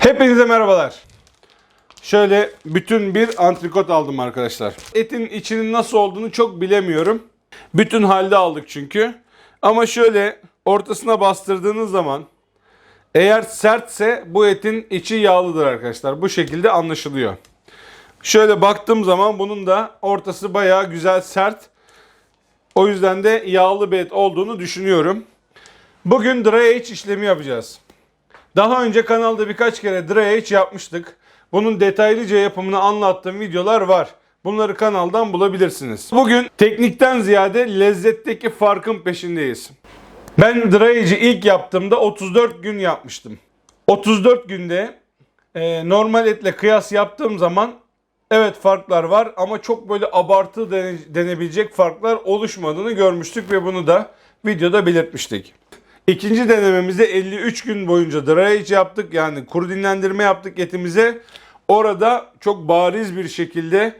Hepinize merhabalar. Şöyle bütün bir antrikot aldım arkadaşlar. Etin içinin nasıl olduğunu çok bilemiyorum. Bütün halde aldık çünkü. Ama şöyle ortasına bastırdığınız zaman eğer sertse bu etin içi yağlıdır arkadaşlar. Bu şekilde anlaşılıyor. Şöyle baktığım zaman bunun da ortası bayağı güzel sert. O yüzden de yağlı bir et olduğunu düşünüyorum. Bugün dry age işlemi yapacağız. Daha önce kanalda birkaç kere dry yapmıştık. Bunun detaylıca yapımını anlattığım videolar var. Bunları kanaldan bulabilirsiniz. Bugün teknikten ziyade lezzetteki farkın peşindeyiz. Ben dry ilk yaptığımda 34 gün yapmıştım. 34 günde e, normal etle kıyas yaptığım zaman evet farklar var ama çok böyle abartı dene- denebilecek farklar oluşmadığını görmüştük ve bunu da videoda belirtmiştik. İkinci denememizde 53 gün boyunca dry yaptık. Yani kuru dinlendirme yaptık etimize. Orada çok bariz bir şekilde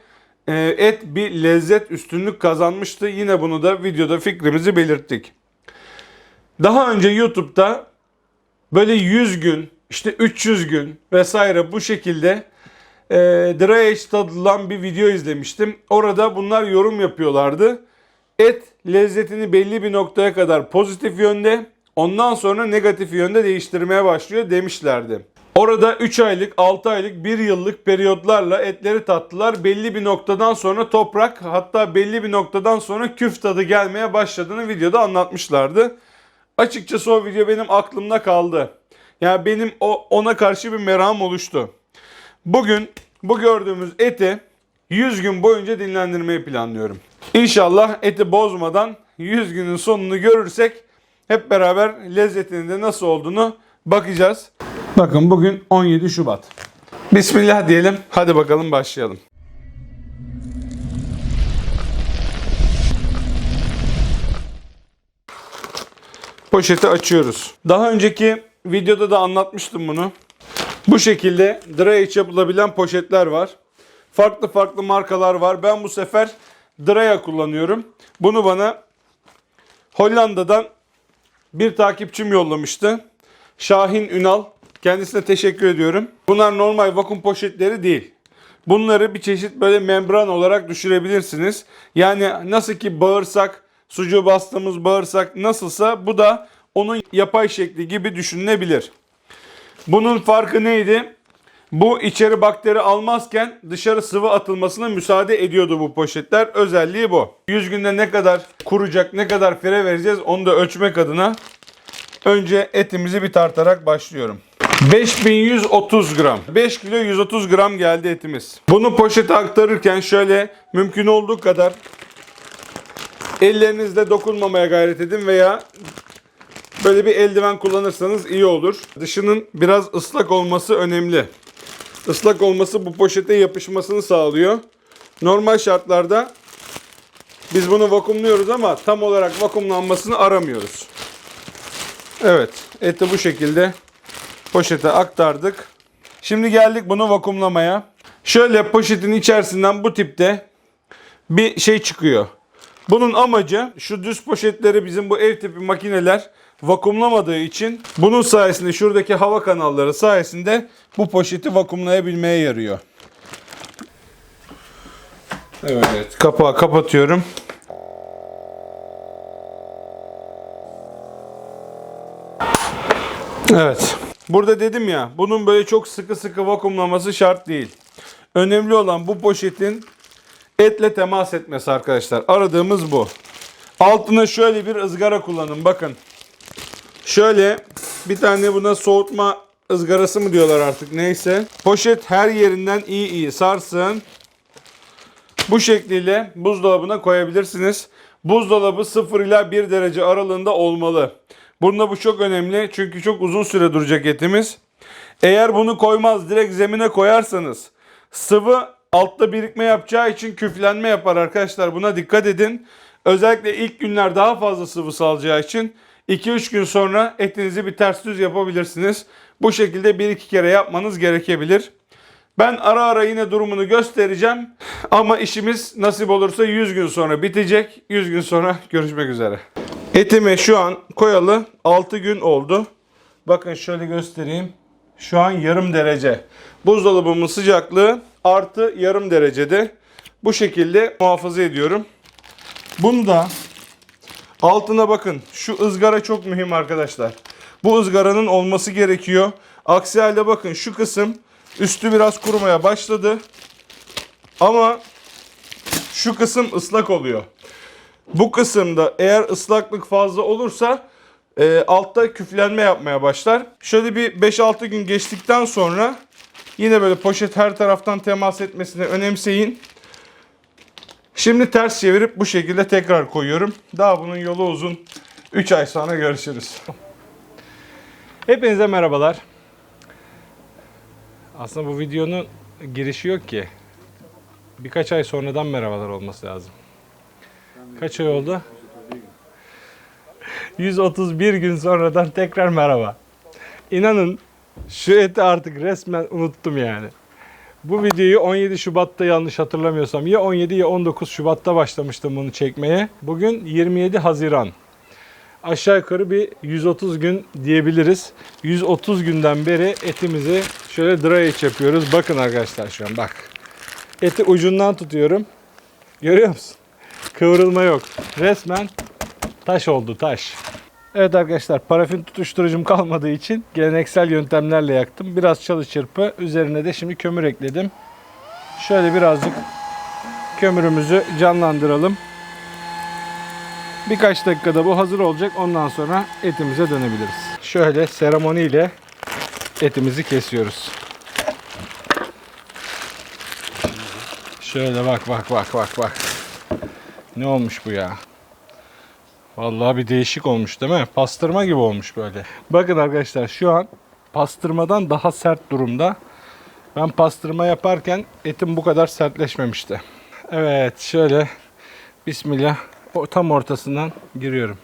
e, et bir lezzet üstünlük kazanmıştı. Yine bunu da videoda fikrimizi belirttik. Daha önce YouTube'da böyle 100 gün, işte 300 gün vesaire bu şekilde e, dry age tadılan bir video izlemiştim. Orada bunlar yorum yapıyorlardı. Et lezzetini belli bir noktaya kadar pozitif yönde, ondan sonra negatif yönde değiştirmeye başlıyor demişlerdi. Orada 3 aylık, 6 aylık, 1 yıllık periyotlarla etleri tattılar. Belli bir noktadan sonra toprak hatta belli bir noktadan sonra küf tadı gelmeye başladığını videoda anlatmışlardı. Açıkçası o video benim aklımda kaldı. Yani benim o ona karşı bir merakım oluştu. Bugün bu gördüğümüz eti 100 gün boyunca dinlendirmeyi planlıyorum. İnşallah eti bozmadan 100 günün sonunu görürsek hep beraber lezzetinin de nasıl olduğunu bakacağız. Bakın bugün 17 Şubat. Bismillah diyelim. Hadi bakalım başlayalım. Poşeti açıyoruz. Daha önceki videoda da anlatmıştım bunu. Bu şekilde dry yapılabilen poşetler var. Farklı farklı markalar var. Ben bu sefer Draya kullanıyorum. Bunu bana Hollanda'dan bir takipçim yollamıştı. Şahin Ünal. Kendisine teşekkür ediyorum. Bunlar normal vakum poşetleri değil. Bunları bir çeşit böyle membran olarak düşürebilirsiniz. Yani nasıl ki bağırsak, sucuğu bastığımız bağırsak nasılsa bu da onun yapay şekli gibi düşünülebilir. Bunun farkı neydi? Bu içeri bakteri almazken dışarı sıvı atılmasına müsaade ediyordu bu poşetler. Özelliği bu. 100 günde ne kadar kuracak, ne kadar fire vereceğiz onu da ölçmek adına önce etimizi bir tartarak başlıyorum. 5130 gram. 5 kilo 130 gram geldi etimiz. Bunu poşete aktarırken şöyle mümkün olduğu kadar ellerinizle dokunmamaya gayret edin veya böyle bir eldiven kullanırsanız iyi olur. Dışının biraz ıslak olması önemli. Islak olması bu poşete yapışmasını sağlıyor. Normal şartlarda biz bunu vakumluyoruz ama tam olarak vakumlanmasını aramıyoruz. Evet, eti bu şekilde poşete aktardık. Şimdi geldik bunu vakumlamaya. Şöyle poşetin içerisinden bu tipte bir şey çıkıyor. Bunun amacı şu düz poşetleri bizim bu ev tipi makineler vakumlamadığı için bunun sayesinde şuradaki hava kanalları sayesinde bu poşeti vakumlayabilmeye yarıyor. Evet, kapağı kapatıyorum. Evet. Burada dedim ya bunun böyle çok sıkı sıkı vakumlaması şart değil. Önemli olan bu poşetin etle temas etmesi arkadaşlar. Aradığımız bu. Altına şöyle bir ızgara kullanın. Bakın. Şöyle bir tane buna soğutma ızgarası mı diyorlar artık neyse. Poşet her yerinden iyi iyi sarsın. Bu şekliyle buzdolabına koyabilirsiniz. Buzdolabı 0 ila 1 derece aralığında olmalı. Bunda bu çok önemli çünkü çok uzun süre duracak etimiz. Eğer bunu koymaz direkt zemine koyarsanız sıvı altta birikme yapacağı için küflenme yapar arkadaşlar. Buna dikkat edin. Özellikle ilk günler daha fazla sıvı salacağı için 2-3 gün sonra etinizi bir ters düz yapabilirsiniz. Bu şekilde 1-2 kere yapmanız gerekebilir. Ben ara ara yine durumunu göstereceğim. Ama işimiz nasip olursa 100 gün sonra bitecek. 100 gün sonra görüşmek üzere. Etimi şu an koyalı 6 gün oldu. Bakın şöyle göstereyim. şu an yarım derece. Buzdolabımın sıcaklığı artı yarım derecede. Bu şekilde muhafaza ediyorum. Bunu da altına bakın. Şu ızgara çok mühim arkadaşlar. Bu ızgaranın olması gerekiyor. Aksi halde bakın şu kısım üstü biraz kurumaya başladı. Ama şu kısım ıslak oluyor. Bu kısımda eğer ıslaklık fazla olursa e, altta küflenme yapmaya başlar. Şöyle bir 5-6 gün geçtikten sonra yine böyle poşet her taraftan temas etmesini önemseyin. Şimdi ters çevirip bu şekilde tekrar koyuyorum. Daha bunun yolu uzun. 3 ay sonra görüşürüz. Hepinize merhabalar. Aslında bu videonun girişi yok ki. Birkaç ay sonradan merhabalar olması lazım. Kaç ay oldu? 131 gün sonradan tekrar merhaba. İnanın şu eti artık resmen unuttum yani. Bu videoyu 17 Şubat'ta yanlış hatırlamıyorsam ya 17 ya 19 Şubat'ta başlamıştım bunu çekmeye. Bugün 27 Haziran. Aşağı yukarı bir 130 gün diyebiliriz. 130 günden beri etimizi şöyle dry age yapıyoruz. Bakın arkadaşlar şu an bak. Eti ucundan tutuyorum. Görüyor musun? Kıvrılma yok. Resmen taş oldu taş. Evet arkadaşlar parafin tutuşturucum kalmadığı için geleneksel yöntemlerle yaktım. Biraz çalı çırpı üzerine de şimdi kömür ekledim. Şöyle birazcık kömürümüzü canlandıralım. Birkaç dakikada bu hazır olacak. Ondan sonra etimize dönebiliriz. Şöyle seremoniyle etimizi kesiyoruz. Şöyle bak bak bak bak bak. Ne olmuş bu ya? Vallahi bir değişik olmuş değil mi? Pastırma gibi olmuş böyle. Bakın arkadaşlar şu an pastırmadan daha sert durumda. Ben pastırma yaparken etim bu kadar sertleşmemişti. Evet şöyle Bismillah tam ortasından giriyorum.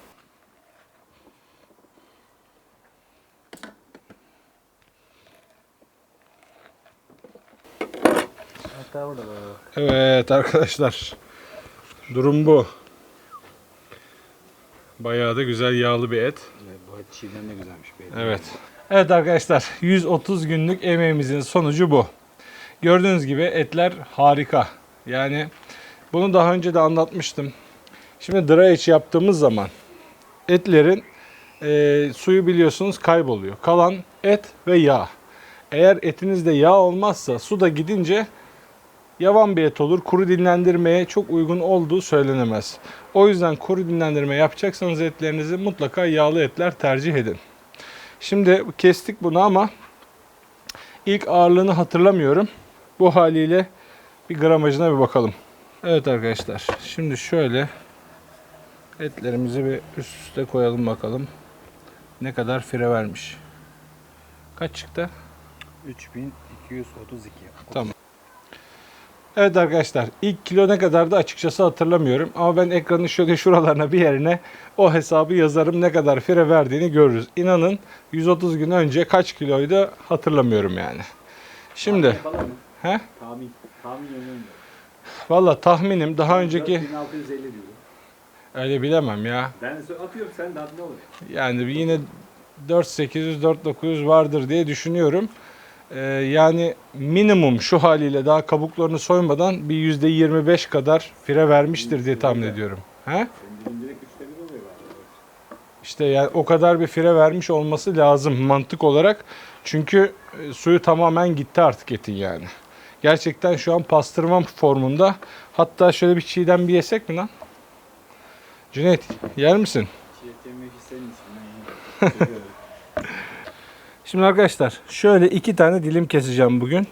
Evet arkadaşlar. Durum bu. Bayağı da güzel yağlı bir et. Evet, bu et çiğden de güzelmiş. Be. Evet. Evet arkadaşlar 130 günlük emeğimizin sonucu bu. Gördüğünüz gibi etler harika. Yani bunu daha önce de anlatmıştım. Şimdi dry age yaptığımız zaman etlerin e, suyu biliyorsunuz kayboluyor. Kalan et ve yağ. Eğer etinizde yağ olmazsa su da gidince yavan bir et olur. Kuru dinlendirmeye çok uygun olduğu söylenemez. O yüzden kuru dinlendirme yapacaksanız etlerinizi mutlaka yağlı etler tercih edin. Şimdi kestik bunu ama ilk ağırlığını hatırlamıyorum. Bu haliyle bir gramajına bir bakalım. Evet arkadaşlar şimdi şöyle etlerimizi bir üst üste koyalım bakalım. Ne kadar fire vermiş. Kaç çıktı? 3232. Tamam. Evet arkadaşlar ilk kilo ne kadar da açıkçası hatırlamıyorum. Ama ben ekranın şöyle şuralarına bir yerine o hesabı yazarım ne kadar fire verdiğini görürüz. İnanın 130 gün önce kaç kiloydu hatırlamıyorum yani. Şimdi he? Tahmin. Tahmin. Valla tahminim daha önceki 4650 diyorum. öyle bilemem ya. Ben atıyorum sen de ne olur. Yani yine 4800 4900 vardır diye düşünüyorum. Ee, yani minimum şu haliyle daha kabuklarını soymadan bir %25 kadar fire vermiştir diye tahmin ediyorum. He? İşte yani o kadar bir fire vermiş olması lazım mantık olarak. Çünkü e, suyu tamamen gitti artık etin yani. Gerçekten şu an pastırma formunda. Hatta şöyle bir çiğden bir yesek mi lan? Cüneyt yer misin? Çiğ yemek senin için. Ben yiyeyim. Seviyorum. Şimdi arkadaşlar şöyle iki tane dilim keseceğim bugün.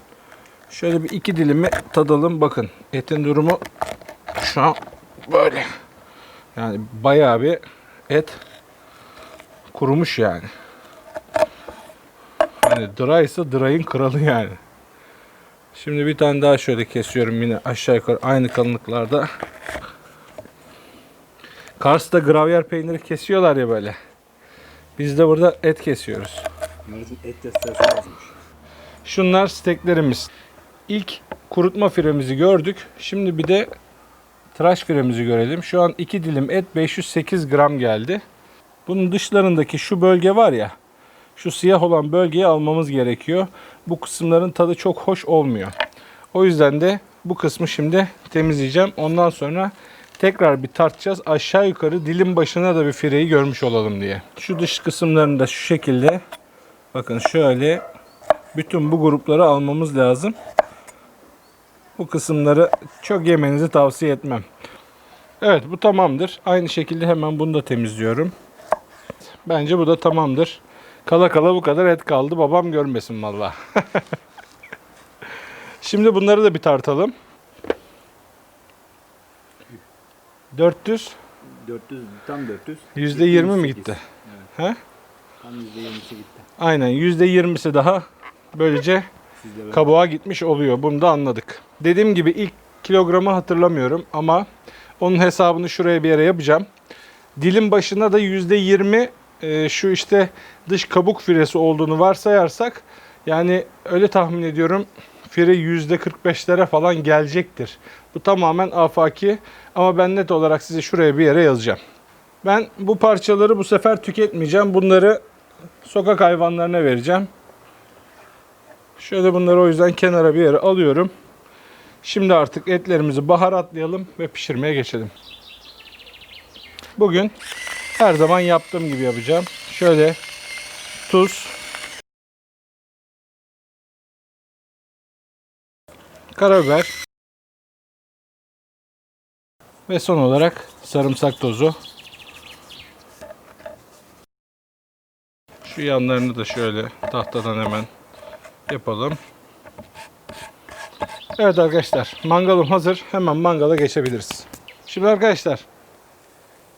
Şöyle bir iki dilimi tadalım. Bakın etin durumu şu an böyle. Yani bayağı bir et kurumuş yani. Hani dry ise dry'ın kralı yani. Şimdi bir tane daha şöyle kesiyorum yine aşağı yukarı aynı kalınlıklarda. Kars'ta gravyer peyniri kesiyorlar ya böyle. Biz de burada et kesiyoruz. Bunların et testosteronu azmış. Şunlar steklerimiz. İlk kurutma firemizi gördük. Şimdi bir de tıraş firemizi görelim. Şu an 2 dilim et 508 gram geldi. Bunun dışlarındaki şu bölge var ya. şu siyah olan bölgeyi almamız gerekiyor. Bu kısımların tadı çok hoş olmuyor. O yüzden de bu kısmı şimdi temizleyeceğim. Ondan sonra tekrar bir tartacağız. Aşağı yukarı dilim başına da bir fireyi görmüş olalım diye. Şu dış kısımlarını da şu şekilde bakın şöyle bütün bu grupları almamız lazım. Bu kısımları çok yemenizi tavsiye etmem. Evet bu tamamdır. Aynı şekilde hemen bunu da temizliyorum. Bence bu da tamamdır. Kala kala bu kadar et kaldı. Babam görmesin valla. Şimdi bunları da bir tartalım. 400 400, tam 400. %20 mi 28. gitti? Evet. He? Tam %20'si gitti. Aynen %20'si daha böylece kabuğa gitmiş oluyor. Bunu da anladık. Dediğim gibi ilk kilogramı hatırlamıyorum ama onun hesabını şuraya bir yere yapacağım. Dilin başına da %20 e, şu işte dış kabuk firesi olduğunu varsayarsak yani öyle tahmin ediyorum fire %45'lere falan gelecektir. Bu tamamen afaki ama ben net olarak size şuraya bir yere yazacağım. Ben bu parçaları bu sefer tüketmeyeceğim. Bunları sokak hayvanlarına vereceğim. Şöyle bunları o yüzden kenara bir yere alıyorum. Şimdi artık etlerimizi baharatlayalım ve pişirmeye geçelim. Bugün her zaman yaptığım gibi yapacağım. Şöyle tuz, karabiber ve son olarak sarımsak tozu. Şu yanlarını da şöyle tahtadan hemen yapalım. Evet arkadaşlar mangalım hazır. Hemen mangala geçebiliriz. Şimdi arkadaşlar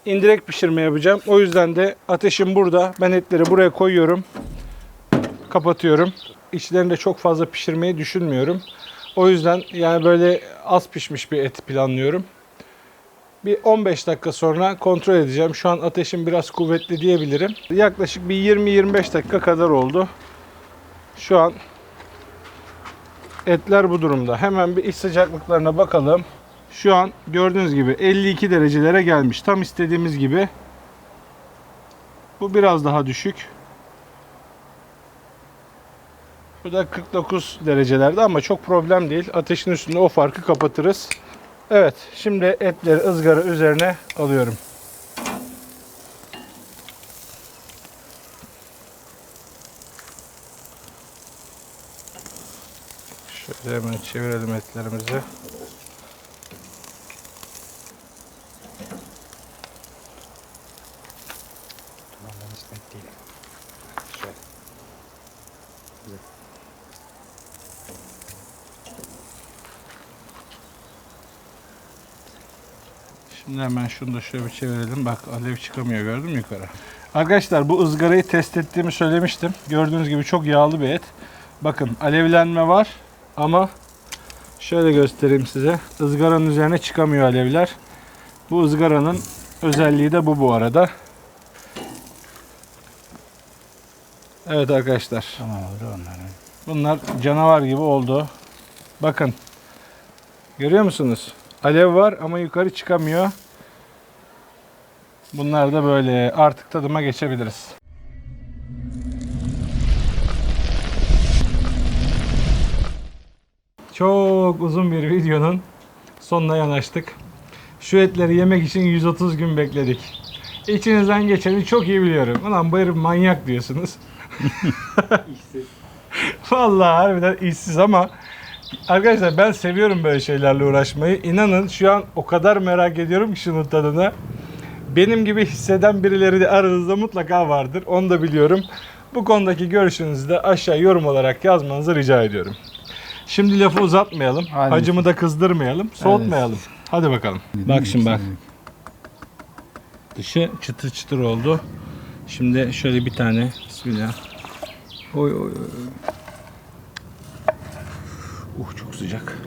indirek pişirme yapacağım. O yüzden de ateşim burada. Ben etleri buraya koyuyorum. Kapatıyorum. İçlerinde çok fazla pişirmeyi düşünmüyorum. O yüzden yani böyle az pişmiş bir et planlıyorum. Bir 15 dakika sonra kontrol edeceğim. Şu an ateşim biraz kuvvetli diyebilirim. Yaklaşık bir 20-25 dakika kadar oldu. Şu an etler bu durumda. Hemen bir iç sıcaklıklarına bakalım. Şu an gördüğünüz gibi 52 derecelere gelmiş. Tam istediğimiz gibi. Bu biraz daha düşük. Bu da 49 derecelerde ama çok problem değil. Ateşin üstünde o farkı kapatırız. Evet, şimdi etleri ızgara üzerine alıyorum. Şöyle hemen çevirelim etlerimizi. Tamam ben istek değilim. Şöyle. Güzel. Şimdi hemen şunu da şöyle bir çevirelim. Bak alev çıkamıyor gördün mü yukarı? Arkadaşlar bu ızgarayı test ettiğimi söylemiştim. Gördüğünüz gibi çok yağlı bir et. Bakın alevlenme var ama şöyle göstereyim size. Izgaranın üzerine çıkamıyor alevler. Bu ızgaranın özelliği de bu bu arada. Evet arkadaşlar. Tamam oldu onların. Bunlar canavar gibi oldu. Bakın. Görüyor musunuz? Alev var ama yukarı çıkamıyor. Bunlar da böyle. Artık tadıma geçebiliriz. Çok uzun bir videonun sonuna yanaştık. Şu etleri yemek için 130 gün bekledik. İçinizden geçeni çok iyi biliyorum. Ulan bu herif manyak diyorsunuz. İşsiz. Vallahi harbiden işsiz ama arkadaşlar ben seviyorum böyle şeylerle uğraşmayı. İnanın şu an o kadar merak ediyorum ki şunun tadına. Benim gibi hisseden birileri de aranızda mutlaka vardır. Onu da biliyorum. Bu konudaki görüşünüzü de aşağı yorum olarak yazmanızı rica ediyorum. Şimdi lafı uzatmayalım. Hadi. Hacımı da kızdırmayalım. Soğutmayalım. Hadi bakalım. Bak şimdi bak. Dışı çıtır çıtır oldu. Şimdi şöyle bir tane. Bismillah. Oy oy oy. Uh çok sıcak.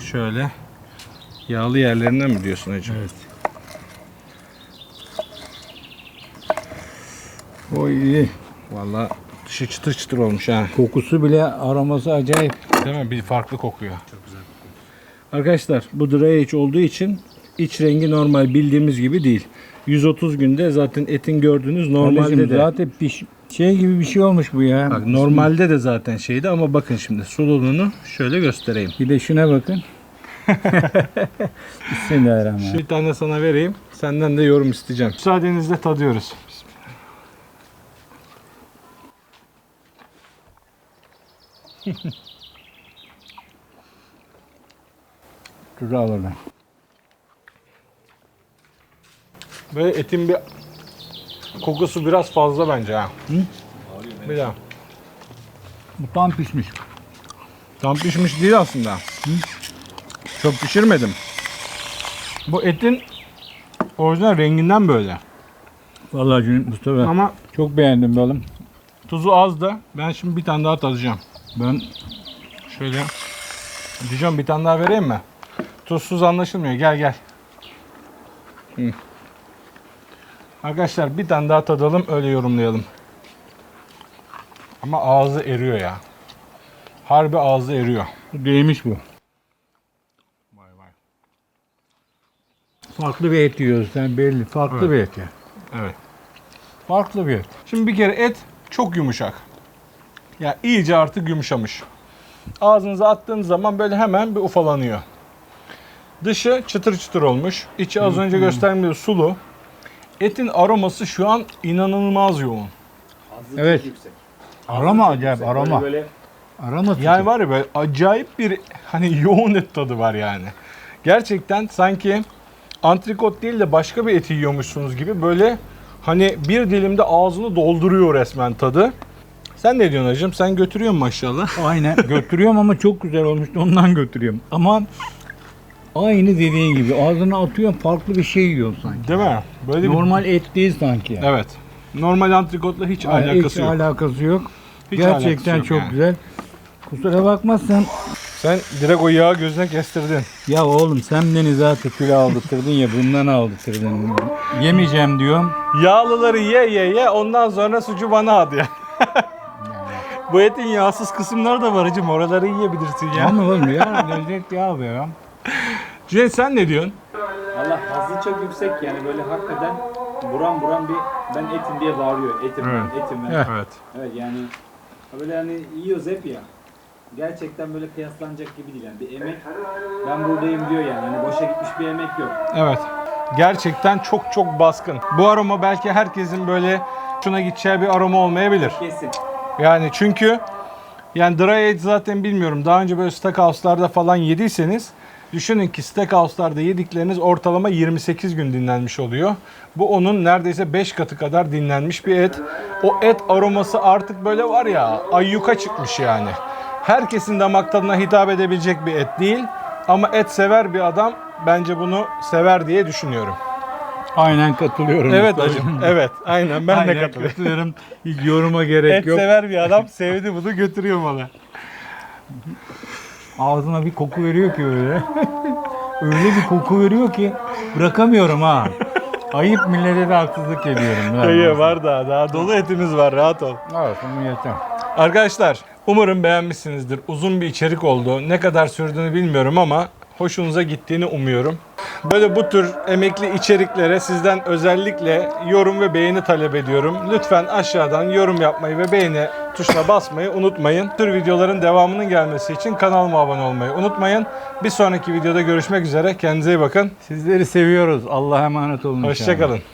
Şöyle yağlı yerlerinden mi diyorsun hacım? Evet. Oy iyi. Vallahi dışı çıtır çıtır olmuş ha. Kokusu bile aroması acayip. Değil mi? Bir farklı kokuyor. Çok güzel kokuyor. Arkadaşlar bu dry age olduğu için iç rengi normal bildiğimiz gibi değil. 130 günde zaten etin gördüğünüz normalde Normalde de. zaten piş, şey gibi bir şey olmuş bu ya. Bak normalde de zaten şeydi ama bakın şimdi sululuğunu şöyle göstereyim. Bir de şuna bakın. Bismillahirrahmanirrahim. Bir tane sana vereyim. Senden de yorum isteyeceğim. Müsaadenizle tadıyoruz. Tuzu al oradan. Böyle etin bir kokusu biraz fazla bence ha. Bir daha. Bu tam pişmiş. Tam pişmiş değil aslında. Çok pişirmedim. Bu etin orijinal renginden böyle. Vallahi Cüneyt Mustafa Ama çok beğendim be oğlum. tuzu az da ben şimdi bir tane daha tadacağım. Ben Şöyle. Diyeceğim bir tane daha vereyim mi? Tuzsuz anlaşılmıyor. Gel gel. Hı. Arkadaşlar bir tane daha tadalım öyle yorumlayalım. Ama ağzı eriyor ya. Harbi ağzı eriyor. değmiş bu. Vay vay. Farklı bir et yiyoruz sen belli. Farklı Evet. bir et ya. Evet. Farklı bir et. Şimdi bir kere et çok yumuşak. Ya iyice artık yumuşamış. Ağzınıza attığınız zaman böyle hemen bir ufalanıyor. Dışı çıtır çıtır olmuş. İçi az önce gösterdiğim sulu. Etin aroması şu an inanılmaz yoğun. Hazzı Evet. yüksek. Aroma çok acayip, yüksek. aroma. Böyle, böyle Arama Yani var ya böyle acayip bir hani yoğun et tadı var yani. Gerçekten sanki antrikot değil de başka bir eti yiyormuşsunuz gibi böyle hani bir dilimde ağzını dolduruyor resmen tadı. Sen ne diyorsun hacım? Sen götürüyorsun maşallah. Aynen götürüyorum ama çok güzel olmuştu ondan götürüyorum. Ama aynı dediğin gibi ağzına atıyorsun farklı bir şey yiyorsun sanki. Değil mi? Böyle bir- Normal et değil sanki. Evet. Normal antrikotla hiç alakası hiç yok. alakası yok. Hiç alakası Gerçekten yok çok yani. güzel. Kusura bakmazsan Sen direkt o yağı gözüne kestirdin. ya oğlum sen beni zaten kilo aldırtırdın ya bundan aldırtırdın. Yemeyeceğim diyorum. Yağlıları ye ye ye ondan sonra sucu bana at ya. Bu etin yağsız kısımları da var hacım. Oraları yiyebilirsin ya. Ama oğlum ya lezzetli abi ya. Cüneyt sen ne diyorsun? Valla hazzı çok yüksek yani böyle hakikaten buram buram bir ben etim diye bağırıyor. Etim ben, Evet. etim ben. Evet. Evet. Evet yani böyle hani yiyoruz hep ya. Gerçekten böyle kıyaslanacak gibi değil yani. Bir emek ben buradayım diyor yani. Hani boşa gitmiş bir emek yok. Evet. Gerçekten çok çok baskın. Bu aroma belki herkesin böyle şuna gideceği bir aroma olmayabilir. Kesin. Yani çünkü yani dry age zaten bilmiyorum. Daha önce böyle steakhouse'larda falan yediyseniz düşünün ki steakhouse'larda yedikleriniz ortalama 28 gün dinlenmiş oluyor. Bu onun neredeyse 5 katı kadar dinlenmiş bir et. O et aroması artık böyle var ya ayyuka çıkmış yani. Herkesin damak tadına hitap edebilecek bir et değil. Ama et sever bir adam bence bunu sever diye düşünüyorum. Aynen katılıyorum. Evet hacım. Evet. Aynen ben de Aynen katılıyorum. katılıyorum. Hiç yoruma gerek Et yok. sever bir adam sevdi bunu götürüyor bana. Ağzıma bir koku veriyor ki öyle. öyle bir koku veriyor ki bırakamıyorum ha. Ayıp millete de haksızlık ediyorum. İyi var daha. Daha dolu etimiz var. Rahat ol. Olsun yeter. Arkadaşlar umarım beğenmişsinizdir. Uzun bir içerik oldu. Ne kadar sürdüğünü bilmiyorum ama hoşunuza gittiğini umuyorum. Böyle bu tür emekli içeriklere sizden özellikle yorum ve beğeni talep ediyorum. Lütfen aşağıdan yorum yapmayı ve beğeni tuşuna basmayı unutmayın. Tür videoların devamının gelmesi için kanalıma abone olmayı unutmayın. Bir sonraki videoda görüşmek üzere. Kendinize iyi bakın. Sizleri seviyoruz. Allah'a emanet olun. Hoşçakalın.